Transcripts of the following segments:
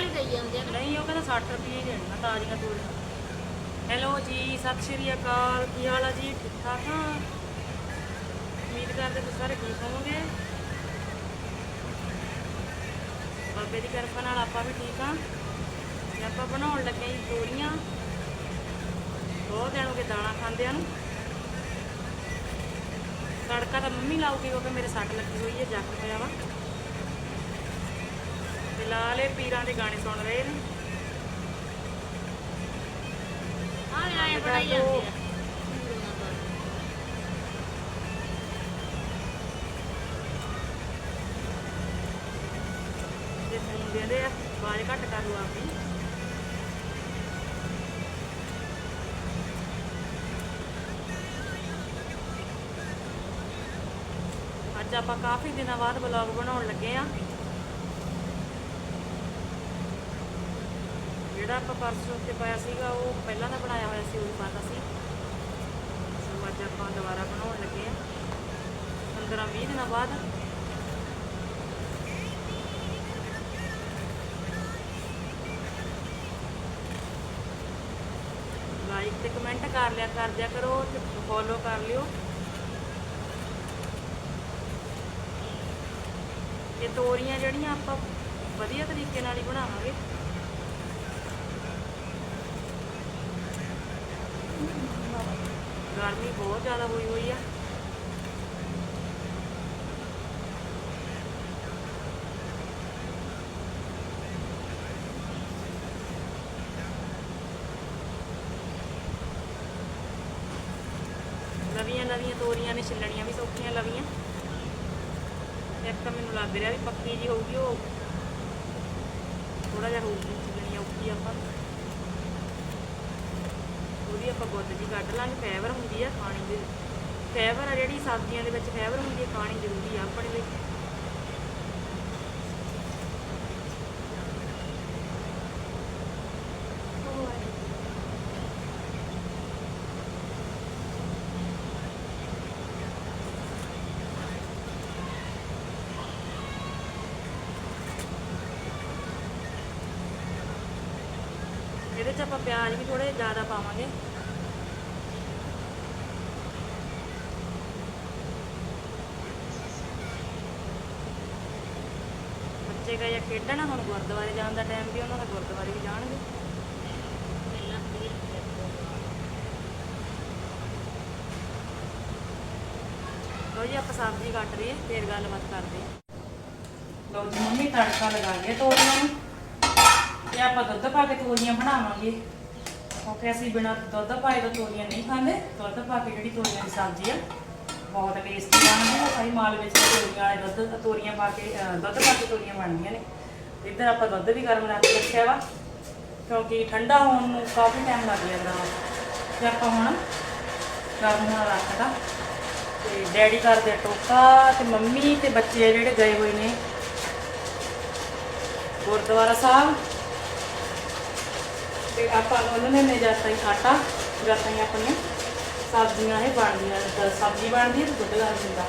40 ਦੇਈ ਜਾਂਦੇ ਆ। ਨਹੀਂ, ਉਹ ਕਹਿੰਦਾ 60 ਰੁਪਏ ਹੀ ਦੇਣਾ ਤਾਜ਼ੀਆਂ ਤੋਰੀਆਂ ਹੈਲੋ ਜੀ, ਸਤਿ ਸ਼੍ਰੀ ਅਕਾਲ। ਕੀ ਹਾਲ ਆ ਜੀ? ਠੀਕ ਠਾਕ ਆ? ਉਮੀਦ ਕਰਦੇ ਤੁਸੀਂ ਸਾਰੇ ਠੀਕ ਹੋਵੋਗੇ। ਬਾਬੇ ਦੀ ਕਿਰਪਾ ਨਾਲ ਆਪਾਂ ਵੀ ਠੀਕ ਆ। ਤੇ ਆਪਾਂ ਬਣਾਉਣ ਲੱਗੇ ਜੀ ਤੋਰੀਆਂ ਬਹੁਤ ਦਿਨ ਹੋ ਗਏ ਦਾਣਾ ਖਾਂਦਿਆਂ ਨੂੰ। ਤੜਕਾ ਤਾਂ ਮੰਮੀ ਲਾਉਗੀ ਕਿਉਂਕਿ ਮੇਰੇ ਸੱਟ ਲੱਗੀ ਹੋਈ ਹੈ, ਜ਼ਖਮ ਹੋਇਆ ਵਾ। ਫਿਲਹਾਲ ਇਹ ਪੀਰਾਂ ਦੇ ਗਾਣੇ ਸੁਣ ਰਹੇ ਨੇ। ਆਏ ਆਏ ਬਣਾਈ ਜਾਂਦੇ ਆ। ਤੇ ਫੋਨ ਦੇਦੇ ਆ ਆਵਾਜ਼ ਘੱਟ ਕਰ ਲਓ ਅੱਜ ਆਪਾਂ ਕਾਫੀ ਦਿਨਾਂ ਬਾਅਦ ਵਲੌਗ ਬਣਾਉਣ ਲੱਗੇ ਆ। ਜਿਹੜਾ ਆਪਾਂ ਪਰਸੋਂ ਉੱਤੇ ਪਾਇਆ ਸੀਗਾ, ਉਹ ਪਹਿਲਾਂ ਦਾ ਬਣਾਇਆ ਹੋਇਆ ਸੀ, ਉਹ ਪਾਤਾ ਸੀ। ਸੋ ਅੱਜ ਆਪਾਂ ਦੁਬਾਰਾ ਬਣਾਉਣ ਲੱਗੇ ਆ 15 20 ਦਿਨਾਂ ਬਾਅਦ। ਲਾਈਕ ਤੇ ਕਮੈਂਟ ਕਰ ਲਿਆ, ਕਰ ਦਿਆ ਕਰੋ ਤੇ ਫੋਲੋ ਕਰ ਲਿਓ। ਇਹ ਤੋਰੀਆਂ ਜਿਹੜੀਆਂ ਆਪਾਂ ਵਧੀਆ ਤਰੀਕੇ ਨਾਲ ਹੀ ਬਣਾਵਾਂਗੇ। ਗਰਮੀ ਬਹੁਤ ਜ਼ਿਆਦਾ ਹੋਈ ਹੋਈ ਆ। ਨਵੀਆਂ ਨਵੀਆਂ ਤੋਰੀਆਂ ਨੇ ਛਿੱਲਣੀਆਂ ਵੀ ਸੌਖੀਆਂ ਲਵੀਆਂ। ਇੱਕ ਤਾਂ ਮੈਨੂੰ ਲੱਗ ਰਿਹਾ ਵੀ ਪੱਕੀ ਜੀ ਹੋਊਗੀ ਉਹ। ਥੋੜਾ ਜਿਹਾ ਹੋਊਗੀ ਛਿੱਲਣੀ ਔਖੀ ਆਪਾਂ ਨੂੰ। ਆਪਾਂ ਗੁੱਦ ਜੀ ਕੱਢ ਲਾਂਗੇ ਫਾਈਬਰ ਹੁੰਦੀ ਆ ਖਾਣੀ ਦੇ ਫਾਈਬਰ ਆ ਜਿਹੜੀ ਸਬਜ਼ੀਆਂ ਦੇ ਵਿੱਚ ਫਾਈਬਰ ਹੁੰਦੀ ਹੈ ਖਾਣੀ ਜ਼ਰੂਰੀ ਆ ਆਪਣੇ ਲਈ ਇਹਦੇ 'ਚ ਆਪਾਂ ਪਿਆਜ਼ ਵੀ ਥੋੜੇ ਜ਼ਿਆਦਾ ਪਾਵਾਂਗੇ ਬੱਚੇ ਗਏ ਆ ਹੁਣ ਗੁਰਦੁਆਰੇ ਜਾਣ ਦਾ ਟਾਈਮ ਵੀ ਉਹਨਾਂ ਦਾ ਗੁਰਦੁਆਰੇ ਵੀ ਜਾਣਗੇ। ਲੋ ਜੀ, ਆਪਾਂ ਸਬਜ਼ੀ ਕੱਟ ਰਹੀ ਹੈ ਫੇਰ ਗੱਲਬਾਤ ਕਰਦੇ ਹਾਂ। ਲੋ ਜੀ, ਮੰਮੀ ਤੜਕਾ ਲਗਾ ਗਿਆ ਤੋਰੀਆਂ ਨੂੰ। ਤੇ ਆਪਾਂ ਦੁੱਧ ਪਾ ਕੇ ਤੋਰੀਆਂ ਬਣਾਵਾਂਗੇ। ਕਿਉਂਕਿ ਅਸੀਂ ਬਿਨਾਂ ਦੁੱਧ ਪਾਏ ਤੋਂ ਤੋਰੀਆਂ ਨਹੀਂ ਖਾਂਦੇ। ਦੁੱਧ ਪਾ ਕੇ ਜਿਹੜੀ ਤੋਰੀਆਂ ਦੀ ਸਬਜ਼ੀ ਆ ਬਹੁਤ ਟੇਸਟੀ ਬਣਦੀ ਹੈ ਸਾਰੀ ਮਾਲ ਵਿੱਚ ਤੋਰੀਆਂ ਵਾਲੇ ਦੁੱਧ ਤੋਰੀਆਂ ਪਾ ਕੇ ਅਹ, ਦੁੱਧ ਪਾ ਕੇ ਤੋਰੀਆਂ ਬਣਦੀਆਂ ਨੇ। ਤੇ ਇੱਧਰ ਆਪਾਂ ਦੁੱਧ ਵੀ ਗਰਮ ਰੱਖ ਕੇ ਰੱਖਿਆ ਵਾ ਕਿਉਂਕਿ ਠੰਡਾ ਹੋਣ ਨੂੰ ਕਾਫੀ ਟਾਈਮ ਲੱਗ ਜਾਂਦਾ ਵਾ। ਤੇ ਆਪਾਂ ਹੁਣ ਗਰਮ ਹੋਣਾ ਰੱਖਦਾ ਤੇ ਡੈਡੀ ਕਰਦੇ ਆ ਟੋਕਾ ਤੇ ਮੰਮੀ ਤੇ ਬੱਚੇ ਆ ਜਿਹੜੇ ਗਏ ਹੋਏ ਨੇ। ਗੁਰਦੁਆਰਾ ਸਾਹਿਬ। ਤੇ ਆਪਾਂ ਉਹਨਾਂ ਨੇ ਜਾਤਾ ਹੀ ਆਟਾ ਜਾਤਾ ਹੀ ਆਪਣੇ ਸਬਜ਼ੀਆਂ ਇਹ ਬਣਦੀਆਂ ਨੇ, ਤਾਂ ਸਬਜ਼ੀ ਬਣਦੀ ਹੈ ਤੇ ਦੁੱਧ ਗਰਮ ਹੁੰਦਾ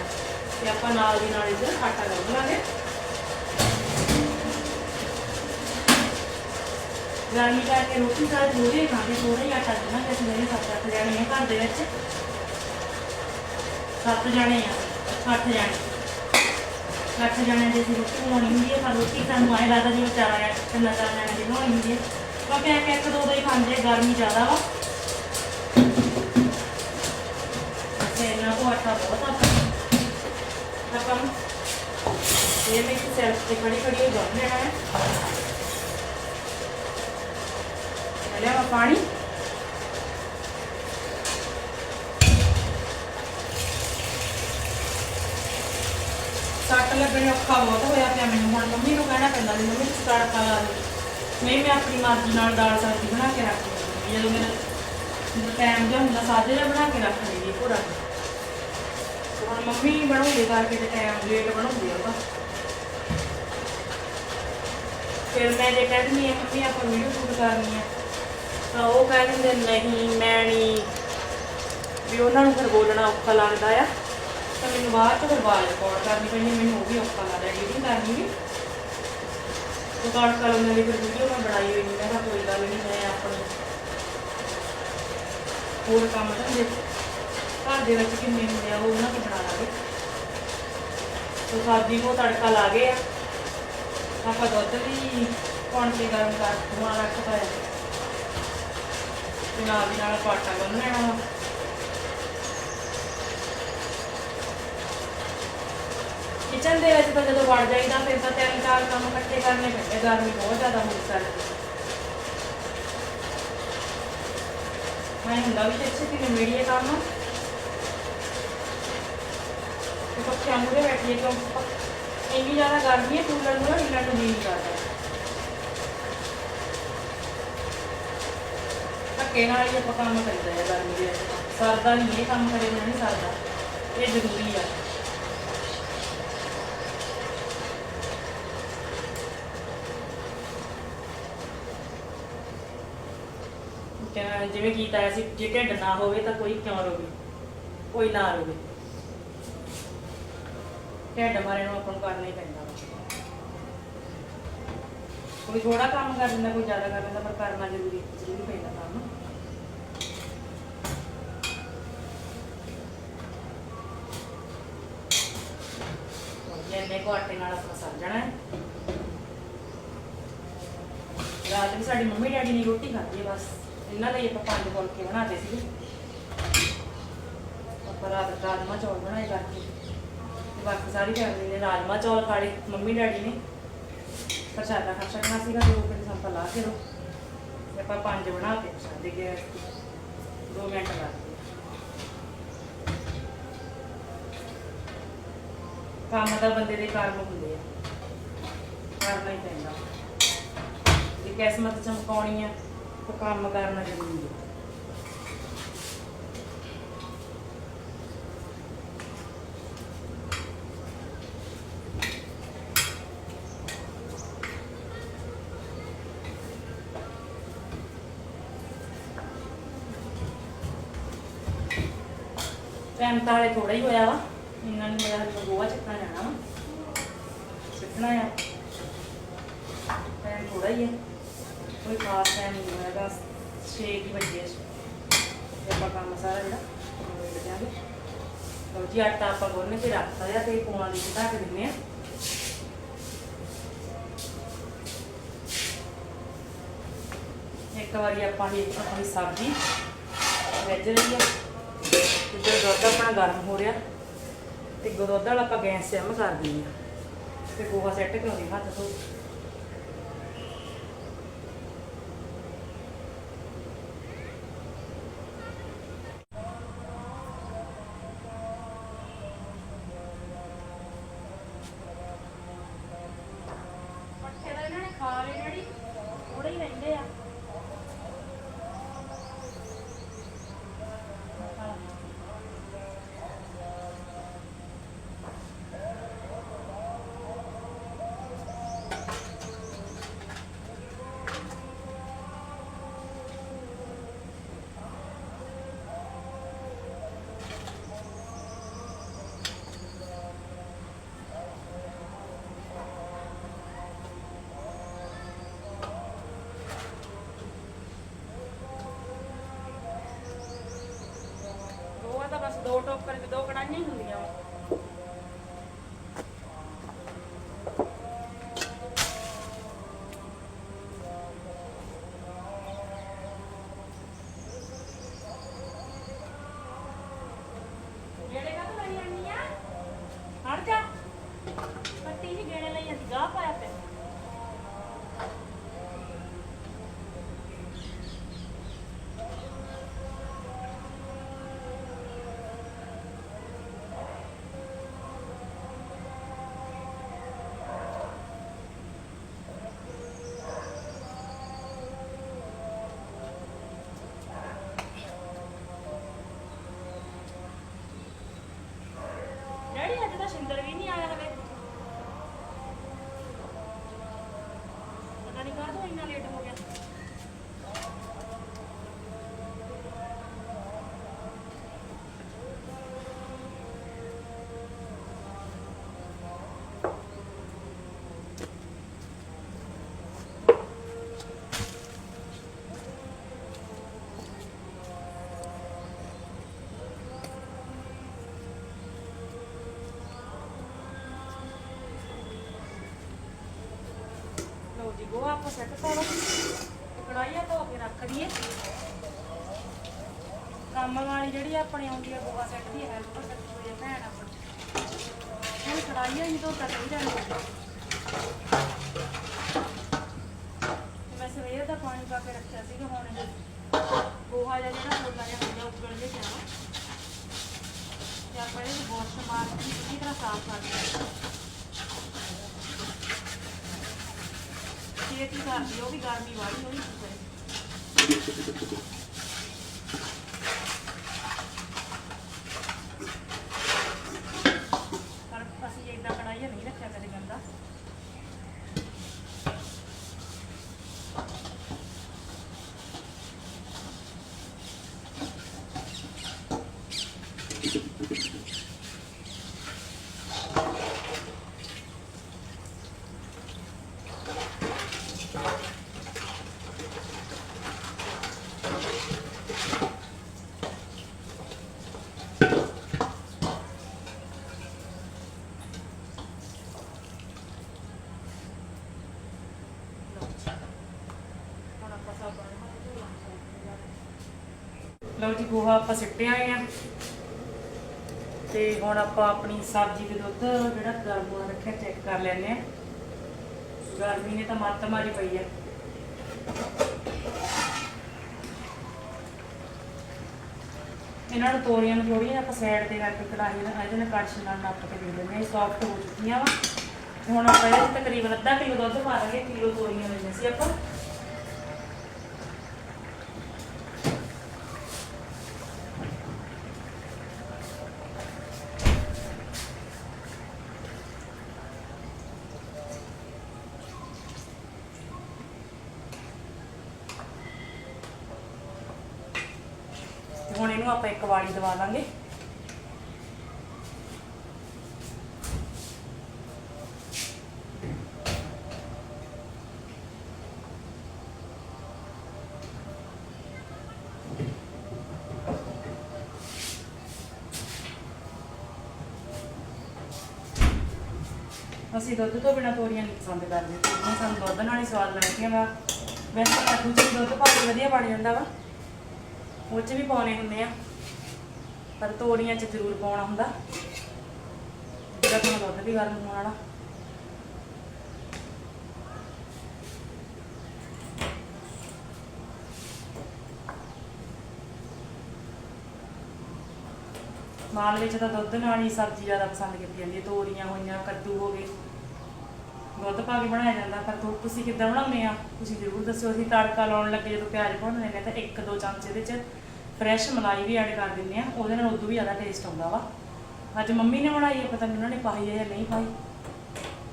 ਤੇ ਆਪਾਂ ਨਾਲ ਦੀ ਨਾਲ ਇਹਦਾ ਆਟਾ ਗੁੰਨ ਲਾਂਗੇ। ਗਰਮੀ ਕਰਕੇ ਰੋਟੀ ਤਾਂ ਥੋੜੀ ਖਾਂਦੇ ਥੋੜਾ ਹੀ ਆਟਾ ਗੁੰਨਾਂਗੇ। ਅਸੀਂ ਸੱਤ ਅੱਠ ਜਾਣੇ ਆ ਘਰ ਦੇ ਵਿੱਚ। ਸੱਤ ਜਾਣੇ ਆ, ਅੱਠ ਜਾਣੇ। ਅੱਠ ਜਣਿਆਂ ਦੀ ਅਸੀਂ ਰੋਟੀ ਬਣਾਉਣੀ ਹੁੰਦੀ ਹੈ, ਪਰ ਰੋਟੀ ਸਾਨੂੰ ਆਏ ਲੱਗਦਾ ਜਿਵੇਂ ਚਾਰ ਜਣੇ ਤਿੰਨ ਚਾਰ ਜਣਿਆਂ ਦੀ ਬਣਾਉਣੀ ਹੁੰਦੀ ਹੈ। ਕਿਉਂਕਿ ਇੱਕ ਇੱਕ ਦੋ ਦੋ ਹੀ ਖਾਂਦੇ ਗਰਮੀ ਜ਼ਿਆਦਾ ਵਾ। ਆਟਾ ਬਹੁਤ ਆ ਆਪਾਂ ਨੂੰ ਇਹ ਮੈਂ ਸੈਲਫ ਤੇ ਖੜੀ ਖੜੀ ਹੋ ਲੈਣਾ ਹੈ ਲੈ ਲਿਆ ਪਾਣੀ ਸੱਟ ਲੱਗਣੀ ਔਖਾ ਬਹੁਤ ਹੋਇਆ ਪਿਆ ਮੈਨੂੰ। ਹੁਣ ਮੰਮੀ ਨੂੰ ਕਹਿਣਾ ਪੈਂਦਾ ਵੀ ਮੰਮੀ ਤੁਸੀਂ ਤੜਕਾ ਲਾ ਦਿਓ ਨਹੀਂ, ਮੈਂ ਆਪਣੀ ਮਰਜ਼ੀ ਨਾਲ ਦਾਲ ਸਬਜ਼ੀ ਬਣਾ ਕੇ ਰੱਖ ਦਿੰਦੀ ਜਦੋਂ ਮੇਰਾ ਟਾਈਮ ਜਿਹਾ ਹੁੰਦਾ ਸਾਦੇ ਜਿਹਾ ਬਣਾ ਕੇ ਰੱਖ ਲਈਦੀ ਪੂਰਾ ਹੁਣ ਮੰਮੀ ਬਣਾਉਂਦੀ ਕਰਕੇ ਤੇ ਟਾਈਮ ਲੇਟ ਬਣਾਉਂਦੀ ਆ ਉਹਦਾ ਫਿਰ ਮੈਂ ਜੇ ਕਹਿ ਦਿੰਦੀ ਹਾਂ ਮੰਮੀ, ਆਪਾਂ ਵੀਡੀਓ ਸ਼ੂਟ ਕਰਨੀ ਆ। ਤਾਂ ਉਹ ਕਹਿ ਦਿੰਦੇ, ਨਹੀਂ, ਮੈਂ ਨਹੀਂ ਵੀ ਉਹਨਾਂ ਨੂੰ ਫਿਰ ਬੋਲਣਾ ਔਖਾ ਲੱਗਦਾ ਆ। ਤਾਂ ਮੈਨੂੰ ਬਾਅਦ ਚ ਫਿਰ ਆਵਾਜ਼ ਰਿਕਾਰਡ ਕਰਨੀ ਪੈਂਦੀ ਮੈਨੂੰ ਉਹ ਵੀ ਔਖਾ ਲੱਗਦਾ ਐਡੀਟਿੰਗ ਕਰਨੀ ਵੀ। ਉਹ ਤੜਕਾ ਲਾਉਣ ਫਿਰ ਵੀਡੀਓ ਮੈਂ ਬਣਾਈ ਹੋਈ ਮੈਂ ਕਿਹਾ ਕੋਈ ਗੱਲ ਨਹੀਂ ਮੈਂ ਆਪਣੇ ਹੋਰ ਕੰਮ ਧੰਦੇ ਘਰ ਦੇ ਵਿੱਚ ਕਿੰਨੇ ਹੁੰਦੇ ਆ, ਉਹ ਉਹਨਾਂ ਤੋਂ ਬਣਾ ਲਾਂਗੇ। ਤੋ ਸਬਜ਼ੀ ਨੂੰ ਤੜਕਾ ਲਾ ਗਏ ਆ। ਆਪਾਂ ਦੁੱਧ ਵੀ ਪਾਉਣ ਕੇ ਗਰਮ ਕਰ ਧੂਆਂ ਰੱਖਤਾ ਹੈ। ਤੇ ਨਾਲ ਦੀ ਨਾਲ ਆਪਾਂ ਗੁੰਨ ਲੈਣਾ ਵਾ। ਕਿਚਨ ਦੇ ਵਿੱਚ ਤਾਂ ਜਦੋਂ ਵੜ ਜਾਈਦਾ, ਫਿਰ ਤਾਂ ਤਿੰਨ ਚਾਰ ਕੰਮ ਇਕੱਠੇ ਕਰਨੇ ਪੈਂਦੇ, ਗਰਮੀ ਬਹੁਤ ਜ਼ਿਆਦਾ ਹੁੰਦੀ ਸਾਡੇ ਮੈਂ ਹੁੰਦਾ ਵੀ ਅੱਛੇ ਕਿ ਨਿਮੇੜੀਏ ਕੰਮ ਤੇ ਪੱਖਿਆਂ ਮੂਰੇ ਬੈਠੀਏ ਕਿਉਂ? ਪੱਖ- ਇੰਨੀ ਜ਼ਿਆਦਾ ਗਰਮੀ ਹੈ, ਕੂਲਰ ਨੂੰ ਹਿੱਲਣ ਨੂੰ ਨਹੀਂ ਕਰਦਾ ਧੱਕੇ ਨਾਲ ਹੀ ਆਪਾਂ ਕੰਮ ਕਰੀਦਾ ਹੈ ਗਰਮੀ ਦੇ ਵਿੱਚ। ਸਰਦਾ ਨਹੀਂ ਇਹ ਕੰਮ ਕਰੇ ਬਿਨਾਂ ਨਹੀਂ ਸਰਦਾ। ਇਹ ਜ਼ਰੂਰੀ ਆ। ਜਿਵੇਂ ਕੀਤਾ ਆਇਆ ਸੀ, ਜੇ ਢਿੱਡ ਨਾ ਹੋਵੇ ਤਾਂ ਕੋਈ ਕਿਉਂ ਰੋਵੇ? ਕੋਈ ਨਾ ਰੋਵੇ। ਢਿੱਡ ਮਾਰੇ ਨੂੰ ਆਪਾਂ ਨੂੰ ਕਰਨਾ ਹੀ ਪੈਂਦਾ ਵਾ। ਕੋਈ ਥੋੜਾ ਕੰਮ ਕਰ ਲੈਂਦਾ ਕੋਈ ਜ਼ਿਆਦਾ ਕਰ ਲੈਂਦਾ ਪਰ ਕਰਨਾ ਜ਼ਰੂਰੀ ਜ਼ਰੂਰੀ ਪੈਂਦਾ ਕੰਮ। ਜਿੰਨੇ ਕੋ ਆਟੇ ਨਾਲ ਆਪਾਂ ਸਰ ਜਾਣਾ ਹੈ। ਰਾਤ ਵੀ ਸਾਡੀ ਮੰਮੀ ਡੈਡੀ ਨੇ ਰੋਟੀ ਖਾਧੀ ਹੈ ਬਸ। ਇਹਨਾਂ ਲਈ ਆਪਾਂ ਪੰਜ ਫੁਲਕੇ ਬਣਾਤੇ ਸੀ ਆਪਾਂ ਰਾਤ ਰਾਜਮਾ ਚੌਲ ਬਣਾਏ ਕਰਕੇ। ਬਾਕੀ ਸਾਰੀ ਫੈਮਿਲੀ ਨੇ ਰਾਜਮਾ ਚੌਲ ਖਾੜੇ ਮੰਮੀ ਡੈਡੀ ਨੇ। ਪ੍ਰਸ਼ਾਦਾ ਖਾ ਸਕਣਾ ਸੀਗਾ, ਦੋ ਮਿੰਟ ਸੰਪਾ ਲਾ ਕੇ ਰੋ ਆਪਾਂ ਪੰਜ ਬਣਾਤੇ ਪ੍ਰਸ਼ਾਦੇ ਗੈਸ ਤੇ ਦੋ ਮਿੰਟ ਲਾ ਕੰਮ ਦਾ ਬੰਦੇ ਦੇ ਕਰਮ ਹੁੰਦੇ ਆ। ਕਰਨਾ ਹੀ ਪੈਂਦਾ। ਜੇ ਕਿਸਮਤ ਚਮਕਾਉਣੀ ਆ, ਤਾਂ ਕੰਮ ਕਰਨਾ ਜ਼ਰੂਰੀ ਹੈ ਟਾਈਮ ਤਾਂ ਹਲੇ ਥੋੜਾ ਹੀ ਹੋਇਆ ਵਾ। ਇੰਨਾ ਨਹੀਂ ਹੋਇਆ ਹਲੇ ਗੋਆ ਚੱਕਣਾ ਜਾਣਾ ਵਾ। ਸਿੱਖਣਾ ਆ। ਟਾਈਮ ਥੋੜਾ ਹੀ ਹੈ ਕੋਈ ਖਾਸ ਟਾਈਮ ਨਹੀਂ ਹੋਏਗਾ 6 ਕੀ ਵਜੇ ਤੇ ਆਪਾਂ ਕੰਮ ਸਾਰਾ ਜਿਹੜਾ ਨਿਬੜ ਜਾਵਾਂਗੇ ਲਓ ਜੀ, ਆਟਾ ਆਪਾਂ ਗੁੰਨ ਕੇ ਰੱਖਤਾ ਆ ਤੇ ਪੌਣਾ ਦੀ ਢੱਕ ਦਿੰਨੇ ਆ। ਇੱਕ ਵਾਰੀ ਆਪਾਂ ਇਹ ਆਪਣੀ ਸਬਜ਼ੀ ਰਿੱਝ ਲਈ ਹੈ ਤੇ ਜਦੋਂ ਦੁੱਧ ਆਪਣਾ ਗਰਮ ਹੋ ਰਿਹਾ ਤੇ ਦੁੱਧ ਵਾਲਾ ਆਪਾਂ ਗੈਸ ਸਿਮ ਕਰ ਦਿੰਦੇ ਆ ਤੇ ਗੋਹਾ ਸੈੱਟ ਕਰਾਉਂਦੇ ਹੱਥ ਤੋਂ ਪੱਠੇ ਦਾ ਇਹਨਾਂ ਨੇ ਖਾ ਲਏ ਡੈਡੀ ਥੋੜੇ ਹੀ ਰਹਿੰਦੇ ਆ ਦੋ ਆ ਤਾਂ ਬਸ ਦੋ ਟੋਕਰ ਤੇ ਦੋ ਕੜਾਈਆਂ ਹੀ ਹੁੰਦੀਆਂ ਵਾ ਗੇੜੇ ਕਾ ਲਈ ਆਨੀ ਆ ਹਟ ਜਾ ਪੱਟੀ ਜੀ ਗੇੜੇ ਲਈ ਅਸੀਂ ਗਾਹ ਪਾਇਆ ਪਿਆ ਡੈਡੀ ਅੱਜ ਤਾਂ ਸ਼ਿੰਦਰ ਵੀ ਨਹੀਂ ਆਇਆ ਹਵੇ ਪਤਾ ਨਹੀਂ ਕਾਹਤੋਂ ਇੰਨਾ ਲੇਟ ਹੋ ਗਿਆ ਉਹ ਆਪਾਂ ਸੈੱਟ ਪਾਉਣਾ ਤੇ ਧੋ ਕੇ ਰੱਖ ਦਈਏ ਕੰਮ ਵਾਲੀ ਜਿਹੜੀ ਆਪਣੀ ਆਉਂਦੀ ਆ, ਗੋਹਾ ਸੈੱਟ ਦੀ ਹੈਲਪ ਕਰਦੀ ਹੋਈ ਆ ਭੈਣ ਆਪਣੀ। ਹੁਣ ਕੜਾਈਆਂ ਹੀ ਧੋਤਾ ਚਾਹੀਦਾ ਹੈ ਮੈਂ ਸਵੇਰ ਦਾ ਪਾਣੀ ਪਾ ਕੇ ਰੱਖਿਆ ਸੀਗਾ, ਹੁਣ ਇਹ ਗੋਹਾ ਜਿਹਾ ਜਿਹੜਾ ਥੋੜਾ ਜਿਹਾ ਹੁੰਦਾ ਉੱਗਣ ਦੇ ਜਾਣਾ ਤੇ ਆਪਾਂ ਇਹ ਵਾਸ਼ ਮਾਰ ਕੇ ਚੰਗੀ ਤਰ੍ਹਾਂ ਸਾਫ਼ ਕਰ ਲਿਆ ਛੇਤੀ ਕਰਦੀ ਉਹ ਵੀ ਗਰਮੀ ਵਾਲੀ ਹੋਈ ਸੀ ਪਰ ਅਸੀਂ ਏਦਾਂ ਕੜਾਈਆ ਨਹੀਂ ਰੱਖਿਆ ਕਦੇ ਗੰਦਾ ਹੁਣ ਆਪਾਂ ਸਾਬਣ ਨਾਲ ਲਓ ਜੀ ਗੋਹਾ ਆਪਾਂ ਸਿੱਟਿਆ ਆ। ਤੇ ਹੁਣ ਆਪਾਂ ਆਪਣੀ ਸਬਜ਼ੀ ਦੇ ਦੁੱਧ ਜਿਹੜਾ ਗਰਮ ਹੋਇਆ ਰੱਖਿਆ ਚੈੱਕ ਕਰ ਲੈਂਦੇ ਆ। ਗਰਮੀ ਨੇ ਤਾਂ ਮੱਤ ਮਾਰੀ ਪਈ ਆ। ਇਹਨਾਂ ਨੂੰ ਤੋਰੀਆਂ ਨੂੰ ਥੋੜੀਆਂ ਆਪਾਂ ਸਾਈਡ ਤੇ ਕਰਕੇ ਕੜਾਹੀ ਨਾਲ, ਇਹਦੇ ਨਾਲ ਕੜਛੀ ਨਾਲ ਨੱਪ ਕੇ ਦੇ ਦਿੰਦੇ ਆ। ਸੌਫਟ ਹੋ ਚੁੱਕੀਆਂ ਵਾ। ਹੁਣ ਆਪਾਂ ਇਹਦੇ ਤਕਰੀਬਨ ਅੱਧਾ ਕਿਲੋ ਦੁੱਧ ਪਾ ਦਾਂਗੇ ਕਿਲੋ ਤੋਰੀਆਂ ਲੈਣੀਆਂ ਸੀ ਆਪਾਂ। ਹੁਣ ਇਹਨੂੰ ਆਪਾਂ ਇੱਕ ਵਾਰੀ ਦਵਾ ਲਾਂਗੇ ਅਸੀਂ ਦੁੱਧ ਤੋਂ ਬਿਨਾ ਤੋਰੀਆਂ ਨਹੀਂ ਪਸੰਦ ਕਰਦੇ ਤੋਰੀਆਂ ਸਾਨੂੰ ਦੁੱਧ ਨਾਲ ਹੀ ਸਵਾਦ ਲੱਗਦੀਆਂ ਵਾ ਵੈਸੇ ਤਾਂ ਕੱਦੂ 'ਚ ਵੀ ਦੁੱਧ ਪਾ ਕੇ ਵਧੀਆ ਬਣ ਜਾਂਦਾ ਵਾ ਉਹ 'ਚ ਵੀ ਪਾਉਣੇ ਹੁੰਦੇ ਆ ਪਰ ਤੋਰੀਆਂ 'ਚ ਜ਼ਰੂਰ ਪਾਉਣਾ ਹੁੰਦਾ। ਜਿਹੜਾ ਤੁਹਾਨੂੰ ਦੁੱਧ ਵੀ ਗਰਮ ਹੋਣ ਵਾਲਾ ਮਾਲ ਵਿੱਚ ਤਾਂ ਦੁੱਧ ਨਾਲ ਹੀ ਸਬਜ਼ੀ ਜ਼ਿਆਦਾ ਪਸੰਦ ਕੀਤੀ ਜਾਂਦੀ ਹੈ। ਤੋਰੀਆਂ ਹੋਈਆਂ, ਕੱਦੂ ਹੋ ਗਏ। ਦੁੱਧ ਪਾ ਕੇ ਬਣਾਇਆ ਜਾਂਦਾ, ਪਰ ਤੁ- ਤੁਸੀਂ ਕਿੱਦਾਂ ਬਣਾਉਂਦੇ ਆ? ਤੁਸੀਂ ਜ਼ਰੂਰ ਦੱਸਿਓ। ਅਸੀਂ ਤੜਕਾ ਲਾਉਣ ਲੱਗੇ ਜਦੋਂ ਪਿਆਜ਼ ਭੁੰਨਦੇ ਨੇ ਤਾਂ ਇੱਕ ਦੋ ਚਮਚ ਇਹਦੇ 'ਚ ਫਰੈਸ਼ ਮਲਾਈ ਵੀ ਐਡ ਕਰ ਦਿੰਦੇ ਆ, ਉਹਦੇ ਨਾਲ ਉਦੋਂ ਵੀ ਜ਼ਿਆਦਾ ਟੇਸਟ ਆਉਂਦਾ ਵਾ। ਅੱਜ ਮੰਮੀ ਨੇ ਬਣਾਈ ਹੈ ਪਤਾ ਨਹੀਂ ਉਹਨਾਂ ਨੇ ਪਾਈ ਹੈ ਜਾਂ ਨਹੀਂ ਪਾਈ।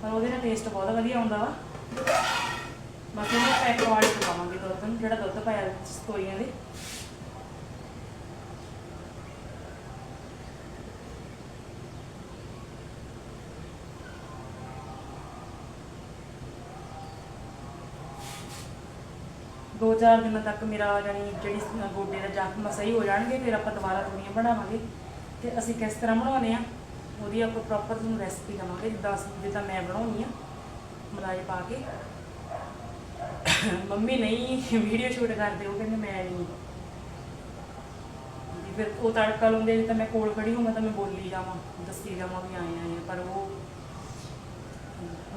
ਪਰ ਉਹਦੇ ਨਾਲ ਟੇਸਟ ਬਹੁਤ ਵਧੀਆ ਆਉਂਦਾ ਵਾ। ਬਾਕੀ ਉਹ ਪੈਕ ਵਾਲੀ ਪਾਵਾਂਗੇ ਦੁੱਧ ਨੂੰ, ਜਿਹੜਾ ਦੁੱਧ ਪਾਇਆ ਵਿੱਚ ਦੇ। ਦੋ ਚਾਰ ਦਿਨਾਂ ਤੱਕ ਮੇਰਾ ਜਾਨੀ ਜਿਹੜੀ ਗੋਡੇ ਦਾ ਜ਼ਖਮ ਸਹੀ ਹੋ ਜਾਣਗੇ ਫਿਰ ਆਪਾਂ ਦੁਬਾਰਾ ਤੋਰੀਆਂ ਬਣਾਵਾਂਗੇ। ਤੇ ਅਸੀਂ ਕਿਸ ਤਰ੍ਹਾਂ ਬਣਾਉਂਦੇ ਆ ਉਹਦੀ ਆਪਾਂ ਪ੍ਰੋਪਰ ਤੁਹਾਨੂੰ ਰੈਸਪੀ ਦਵਾਂਗੇ ਜਿੱਦਾਂ ਜਿੱਦਾਂ ਮੈਂ ਬਣਾਉਣੀ ਆ ਮਲਾਈ ਪਾ ਕੇ। ਮੰਮੀ ਨਹੀਂ ਵੀਡੀਓ ਸ਼ੂਟ ਕਰਦੇ ਉਹ ਕਹਿੰਦੇ ਮੈਂ ਨਹੀਂ। ਫਿਰ ਉਹ ਤੜਕਾ ਲਾਉਂਦੇ ਜੇ ਤਾਂ ਮੈਂ ਕੋਲ ਖੜੀ ਹੋਵਾਂ ਤਾਂ ਮੈਂ ਬੋਲੀ ਜਾਵਾਂ ਦੱਸੀ ਜਾਵਾਂ ਵੀ ਆਏ ਆਏ ਆ, ਪਰ ਉਹ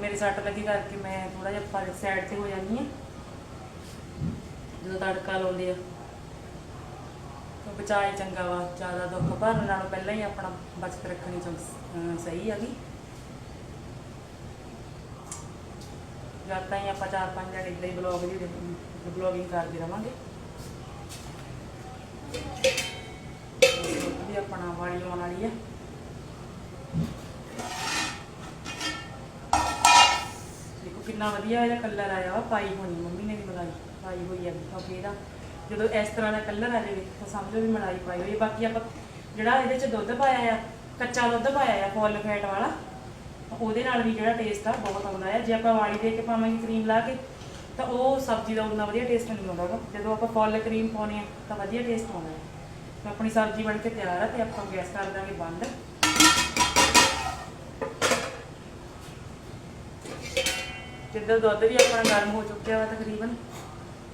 ਮੇਰੇ ਸੱਟ ਲੱਗੀ ਕਰਕੇ ਮੈਂ ਥੋੜਾ ਜਿਹਾ ਪਰ ਸਾਈਡ ਤੇ ਹੋ ਜਾਂਦੀ ਹਾਂ। ਜਦੋਂ ਤੜਕਾ ਲਾਉਂਦੇ ਆ। ਤਾਂ ਬਚਾਏ ਚੰਗਾ ਵਾ, ਜ਼ਿਆਦਾ ਦੁੱਖ ਭਰਨ ਨਾਲੋਂ ਪਹਿਲਾਂ ਹੀ ਆਪਣਾ ਬਚਤ ਰੱਖਣੀ ਚੰਗ ਅਹ ਸਹੀ ਹੈਗੀ ਜਦ ਤਾਈਂ ਆਪਾਂ ਚਾਰ ਪੰਜ ਜਣੇ ਇਦਾਂ ਹੀ ਬਲੌਗ ਦੀ ਬਲੌਗਿੰਗ ਕਰਦੇ ਰਵਾਂਗੇ। ਦੁੱਧ ਵੀ ਆਪਣਾ ਵਾਲੀ ਆਉਣ ਵਾਲੀ ਆ। ਦੇਖੋ ਕਿੰਨਾ ਵਧੀਆ ਇਹਦਾ ਕਲਰ ਆਇਆ ਵਾ, ਪਾਈ ਹੋਣੀ ਮੰਮੀ ਨੇ ਵੀ ਮਲਾਈ। ਪਾਈ ਹੋਈ ਆ ਕਿਉਂਕਿ ਇਹਦਾ। ਜਦੋਂ ਇਸ ਤਰ੍ਹਾਂ ਦਾ ਕਲਰ ਆ ਜਾਵੇ, ਤਾਂ ਸਮਝੋ ਵੀ ਮਲਾਈ ਪਾਈ ਹੋਈ ਹੈ ਬਾਕੀ ਆਪਾਂ ਜਿਹੜਾ ਇਹਦੇ ਚ ਦੁੱਧ ਪਾਇਆ ਆ, ਕੱਚਾ ਦੁੱਧ ਪਾਇਆ ਆ, ਫੁੱਲ ਫੈਟ ਵਾਲਾ ਉਹਦੇ ਨਾਲ ਵੀ ਜਿਹੜਾ ਟੇਸਟ ਆ ਬਹੁਤ ਆਉਂਦਾ ਹੈ ਜੇ ਆਪਾਂ ਵਾਲੀ ਦੇ ਕੇ ਪਾਵਾਂਗੇ ਕਰੀਮ ਲਾ ਕੇ, ਤਾਂ ਉਹ ਸਬਜ਼ੀ ਦਾ ਉਨਾ ਵਧੀਆ ਟੇਸਟ ਨਹੀਂ ਆਉਂਦਾ ਜਦੋਂ ਆਪਾਂ ਫੁੱਲ ਕਰੀਮ ਪਾਉਨੇ ਆ, ਤਾਂ ਵਧੀਆ ਟੇਸਟ ਆਉਂਦਾ ਹੈ ਆਪਣੀ ਸਬਜ਼ੀ ਬਣ ਕੇ ਤਿਆਰ ਆ ਤੇ ਆਪਾਂ ਗੈਸ ਕਰ ਦਾਂਗੇ ਬੰਦ। ਜਿੱਦਾਂ ਦੁੱਧ ਵੀ ਆਪਣਾ ਗਰਮ ਹੋ ਚੁੱਕਿਆ ਵਾ ਤਕਰੀਬਨ।